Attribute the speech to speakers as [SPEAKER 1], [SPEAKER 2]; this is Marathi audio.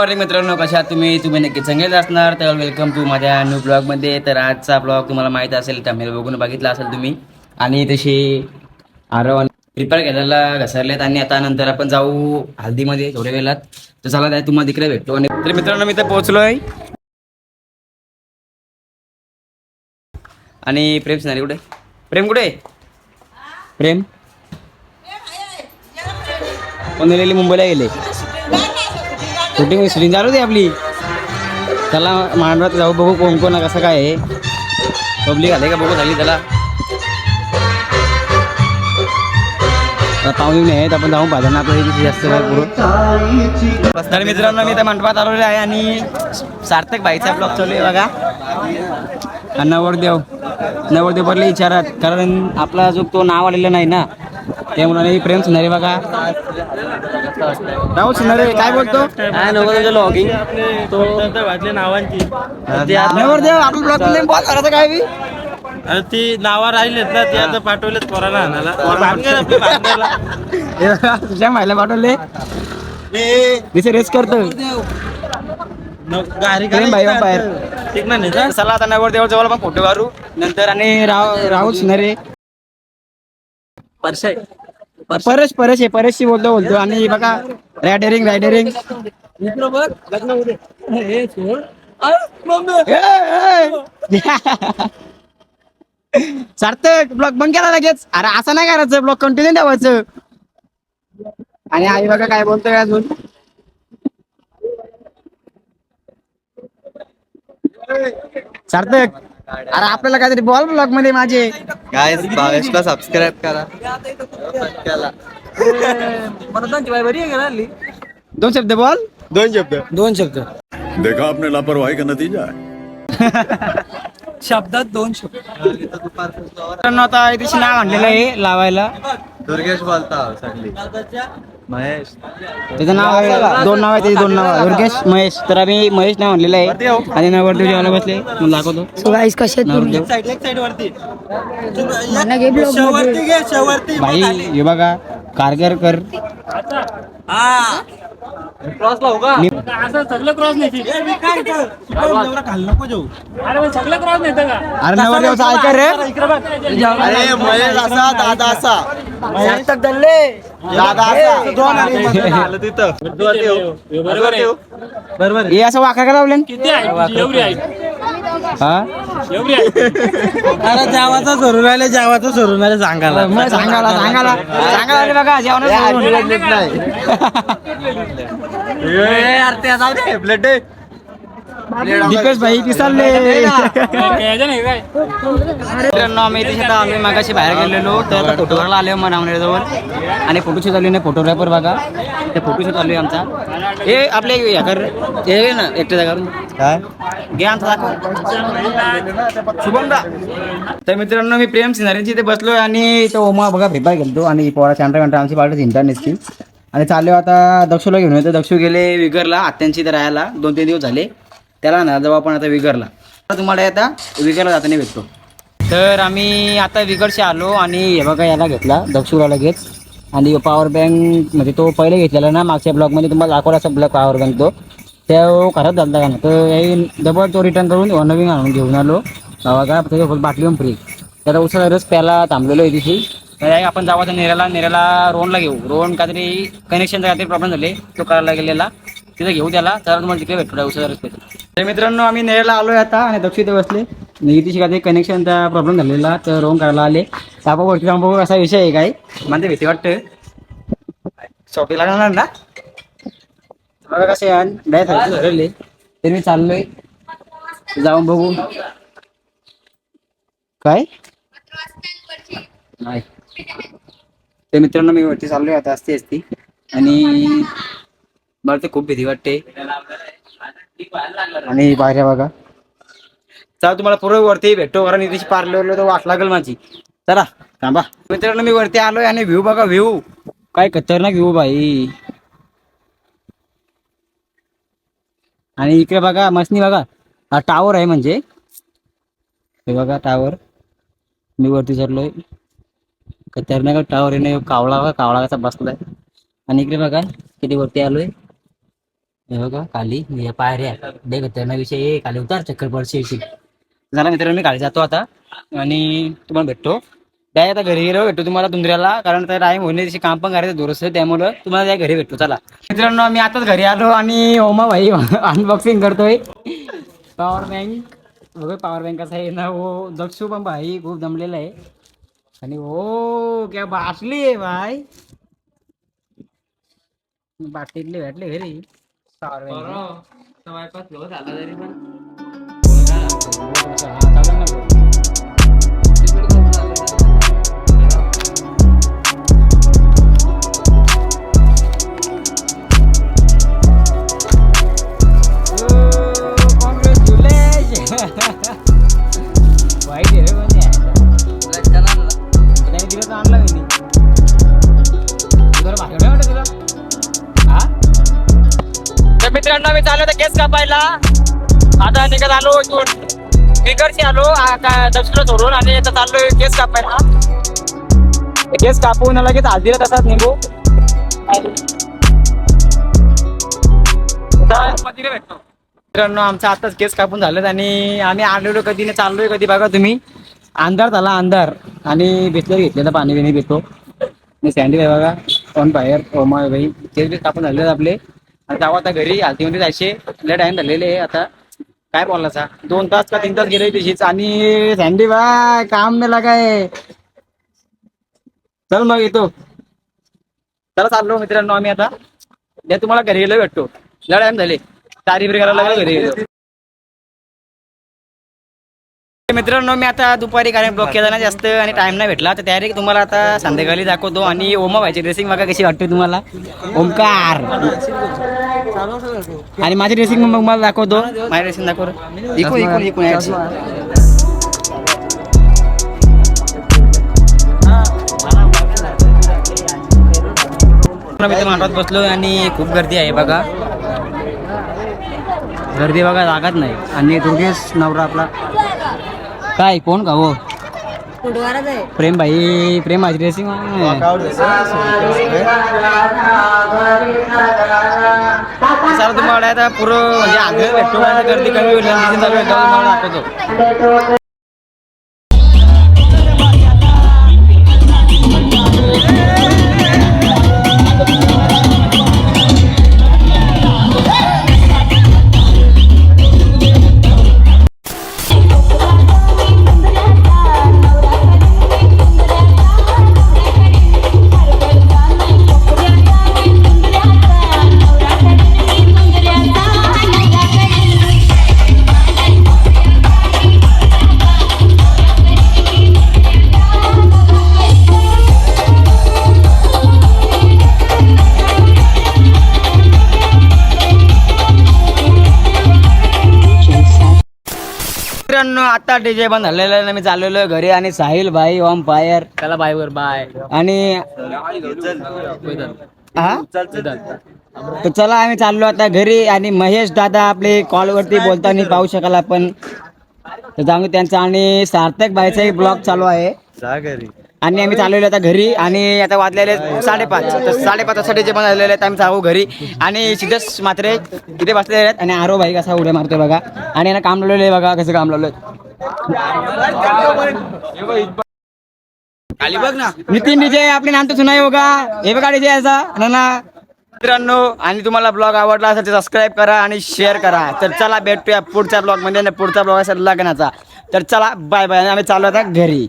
[SPEAKER 1] मॉर्निंग मित्रांनो. कशा आहात तुम्ही? तुम्ही नक्की चांगलेच असणार. तर वेलकम टू माझ्या न्यू ब्लॉगमध्ये तर आजचा ब्लॉग तुम्हाला माहीत असेल त्यामध्ये बघून बघितला असेल तुम्ही. आणि तशी आरव प्रिपेअर केलेला घसरलेत. आणि आता नंतर आपण जाऊ हल्दीमध्ये थोड्या वेळात. तर चला त्या तुम्हाला तिकडे भेटतो. आणि तर मित्रांनो मी तर पोहोचलोय. आणि प्रेम सिनारी कुठे? प्रेम कुठे? प्रेम? कोण गेलेली मुंबईला गेले? शूटिंग शूटिंग चालू दे आपली. त्याला मांडवात जाऊ बघू कोण कोण कसं काय आहे. पब्लिक आले का बघू झाली त्याला. आता पाहुणे नाही आहेत आपण जाऊन पाहिजे ना आपल्या जास्त काय पुढं तर मित्रांनो मी त्या मंडपात आलेलो आहे आणि सार्थक बाईचा ब्लॉग चालू आहे बघा. नवरदेव. नवरदेव पडले विचारात कारण आपला जो तो नाव आलेला नाही ना त्यामुळे प्रेम सुनारे बघा. राहुल सुनारे काय बोलतो?
[SPEAKER 2] काय नको तुझं लॉगिंग तो वाटले नावांची ते
[SPEAKER 1] आपलं ब्लॉग नेम बोल करायचं काय बी?
[SPEAKER 2] अरे ती नावा राहिलेत ना ते आता पाठवलेत पोराला आणायला.
[SPEAKER 1] हे तुझ्या मायला पाठवले. दिसे रेस करतो. बाहेर.
[SPEAKER 2] ठीक नाही?
[SPEAKER 1] चला आता नवरदेव जवळ आपण फोटो काढू नंतर आणि राव राहुल सुनारे
[SPEAKER 2] परशाय.
[SPEAKER 1] परेश परेश आहे परेशशी बोलतो बोलतो. आणि बघा रायडरिंग रायडरिंग. सार्थक ब्लॉग बंद केला लगेच. अरे असं नाही करायचं. ब्लॉग कंटिन्यू ठेवायचं. आणि आई बघा काय बोलतोय अजून. सार्थक अरे आपल्याला काहीतरी बॉल ब्लॉगमध्ये माझे.
[SPEAKER 3] गाइस भावेशला सबस्क्राईब करा.
[SPEAKER 1] दोन शब्द बोल.
[SPEAKER 3] दोन शब्द.
[SPEAKER 1] दोन शब्द.
[SPEAKER 4] देखा आपने लापरवाही का नतीजा है?
[SPEAKER 2] शब्दात दोन शब्द.
[SPEAKER 1] मित्रांनो आता इथे नाव आणलेलं आहे लावायला.
[SPEAKER 3] दुर्गेश बोलता सगळी महेश.
[SPEAKER 1] त्याचं नाव आहे दोन नाव आहे त्याची दोन नाव आहे. दुर्गेश महेश. तर आम्ही महेश नाव आणलेलं आहे. आणि नवरदेव जेवायला बसले. मग दाखवतो.
[SPEAKER 5] सो गाईस कसे आहेत
[SPEAKER 2] साईड एक साईड वरती.
[SPEAKER 5] म्हणा घे ब्लॉग
[SPEAKER 2] शेवरती घे शेवरती
[SPEAKER 1] भाई हे बघा कारगरकर
[SPEAKER 2] क्रॉस लावू का?
[SPEAKER 1] मी-
[SPEAKER 6] असं सगळं क्रॉस नाही
[SPEAKER 2] ए, मी काय कर एवढं खाल नको जाऊ.
[SPEAKER 6] अरे सगळं क्रॉस नाही का?
[SPEAKER 1] अरे नवरदेवचा ऐका रे.
[SPEAKER 3] अरे महेश असा दादा असा. दादा असा.
[SPEAKER 2] दोन आणि
[SPEAKER 3] आलं तिथं.
[SPEAKER 6] बरोबर आहे.
[SPEAKER 2] बरोबर
[SPEAKER 1] हे असं वाका का लावलं
[SPEAKER 6] किती आहे.
[SPEAKER 2] अरे जावाचा सोडून राहिले जावाचा सोडून राहिले सांगायला.
[SPEAKER 1] सांगाला सांगाला रे बघा जेवण दीपेश भाई पिसालले
[SPEAKER 6] घ्यायचं नाही काय
[SPEAKER 1] मित्रांनो आम्ही इथे आता आम्ही मागाशी बाहेर गेलेलो. तर फोटो काढायला आलो मग जवळ आणि फोटोशूट चालू नाही फोटोग्राफर बघा. ते फोटोशूट आहे आमचा. हे आपले हे कर. हे ना एकटे जागावरून.
[SPEAKER 3] काय?
[SPEAKER 1] घे आमचा दाखव. शुभमदा. तर मित्रांनो मी प्रेम सिनारीची इथे बसलोय आणि तो ओमा बघा भेपा गेलतो. आणि पोळा चांडा घंटा आमची पार्टी इंटरनेटची. आणि चाललो आता दक्षूला घेऊन येतो. दक्षू गेले विगरला आत्यांची इथे राहायला. दोन तीन दिवस झाले. त्याला ना जवळ आपण आता विगरला तर तुम्हाला आता विगरला जाताना भेटतो. तर आम्ही आता विगरशी आलो आणि हे बघा याला घेतला दक्षूला लगेच आणि पॉवर बँक म्हणजे तो पहिले घेतलेला ना मागच्या ब्लॉकमध्ये तुम्हाला दाखवला असा ब्लॉक पॉवर बँक तो. त्या खराब झाला. का ना तर हे डबल तो रिटर्न करून नवीन आणून घेऊन आलो. बघा त्याच्या फुल बाटली पण फ्री त्याला उसाचा रस प्याला थांबलेलो आहे तिथे. तर आपण जाऊ आता नेराला नेऱ्याला रोनला घेऊ. रोन काहीतरी कनेक्शनचा काहीतरी प्रॉब्लेम झाले. तो करायला गेलेला. तिथे घेऊ त्याला. तर तुम्हाला तिकडे भेटतो उसाचा रस प्यायचा. तर मित्रांनो आम्ही नेऱ्याला आलोय आता आणि दक्ष बसले. बसले काही कनेक्शन कनेक्शनचा प्रॉब्लेम झालेला तर रोंग करायला आले. तर वरती असा विषय आहे काय मला ते भीती वाटतं सोपी लागणार ना? बघा कसे डायरेक्ट तर मी चाललोय. जाऊन बघू. काय? नाही. ते मित्रांनो मी वरती चाललोय. आता असते असती आणि मला ते खूप भीती वाटते. आणि बाहेर बघा. चला तुम्हाला पूर्ण वरती भेटतो. कारण इथे पार्लर तर वाट लागेल माझी. चला थांबा. मित्रांनो मी वरती आलोय आणि व्ह्यू बघा व्ह्यू. काय खतरनाक व्ह्यू भाई. आणि इकडे बघा मसनी बघा. हा टावर आहे म्हणजे. हे बघा टावर मी वरती चढलोय. खतरनाक टावर आहे ना कावळा बघा कावळा कसा बसलाय. आणि इकडे बघा किती वरती आलोय. हे बघा खाली हे पायऱ्या. देख त्यांना विषय खाली उतार चक्कर पडशी झाला मित्रांनो मी खाली जातो आता. आणि तुम्हाला भेटतो. डाय आता घरी गेलो भेटतो तुम्हाला तुंदऱ्याला कारण तर टाईम होणे तशी काम पण करायचं दुरुस्त त्यामुळं तुम्हाला त्या घरी भेटतो. चला. मित्रांनो मी आताच घरी आलो आणि ओमा भाई अनबॉक्सिंग करतोय. पॉवर बँक बघ पॉवर बँक कसा आहे ना हो दक्षू पण भाई खूप जमलेला आहे. आणि हो क्या बाटली आहे भाई. बाटलीतली भेटले घरी. पॉवर बँक हा, चालेल ना कापायला आता निघत आलो इथून. आलो आता दक्षिण धरून आणि आता चाललोय केस कापायला. केस कापून लगेच हल्दीला तसाच निघू. मित्रांनो आमचं आताच केस कापून झालं आणि आम्ही आलेलो कधी नाही चाललोय कधी बघा तुम्ही. अंधार झाला अंधार. आणि बिस्लरी घेतलेलं पाणी बिणी भेटतो आणि आहे बघा. ऑन बाहेर ओमा भाई केस बीस कापून झालेत आपले. जाऊ आता घरी हल्दीमध्ये जायचे. लय टाइम झालेले आहे आता. काय बोलायचा? दोन तास का तीन तास गेले तशीच आणि सँडी बाय काम नाही काय चल मग येतो. चला चाललो मित्रांनो आम्ही आता. द्या तुम्हाला घरी गेलो भेटतो. लय टाइम झाले. तारीफ करायला लागलो घरी. गेलो मित्रांनो मी आता दुपारी कारण ब्लॉक केला ना जास्त आणि टाइम नाही भेटला. तर तयारी तुम्हाला आता संध्याकाळी दाखवतो. आणि ओमा व्हायची ड्रेसिंग बघा कशी वाटते तुम्हाला. ओमकार आणि माझी ड्रेसिंग मग मला दाखवतो. माझी ड्रेसिंग दाखव. इकून इकून इकून मांडवात बसलो आणि खूप गर्दी आहे बघा. गर्दी बघा लागत नाही. आणि दुर्गेश नवरा आपला. काय कोण का हो? प्रेम भाई प्रेम माझी ड्रेसिंग सर तुम्हाला आता पुरं म्हणजे आग्रह भेटतो गर्दी कमी होईल दाखवतो. मित्रांनो आता डीजे बंद झालेला आहे मी चाललेलो आहे घरी आणि साहिल भाई ओम फायर त्याला बाय वर बाय आणि हा? तर चला आम्ही चाललो आता घरी आणि महेश दादा आपले कॉल वरती बोलताना पाहू शकाल आपण. तर जाऊ त्यांचा आणि सार्थक भाईचा एक ब्लॉग चालू आहे. आणि आम्ही चाललेलो आता घरी आणि आता वाजलेले साडेपाच. तर साडेपाच जे पण आलेले आहेत आम्ही जाऊ घरी. आणि सिद्धेश मात्रे इथे बसलेले आहेत. आणि आरो भाई कसा उड्या मारतोय बघा. आणि यांना काम लावलेलं आहे बघा कसं काम लावलंय खाली बघ ना. नितीन डीजे आपले नाम तर सुनाई होगा हे बघा डीजे याचा. ना मित्रांनो आणि तुम्हाला ब्लॉग आवडला असेल तर सबस्क्राईब करा आणि शेअर करा. तर चला भेटूया पुढच्या ब्लॉगमध्ये पुढचा ब्लॉग असेल लग्नाचा. तर चला बाय बाय आम्ही चालू आता घरी.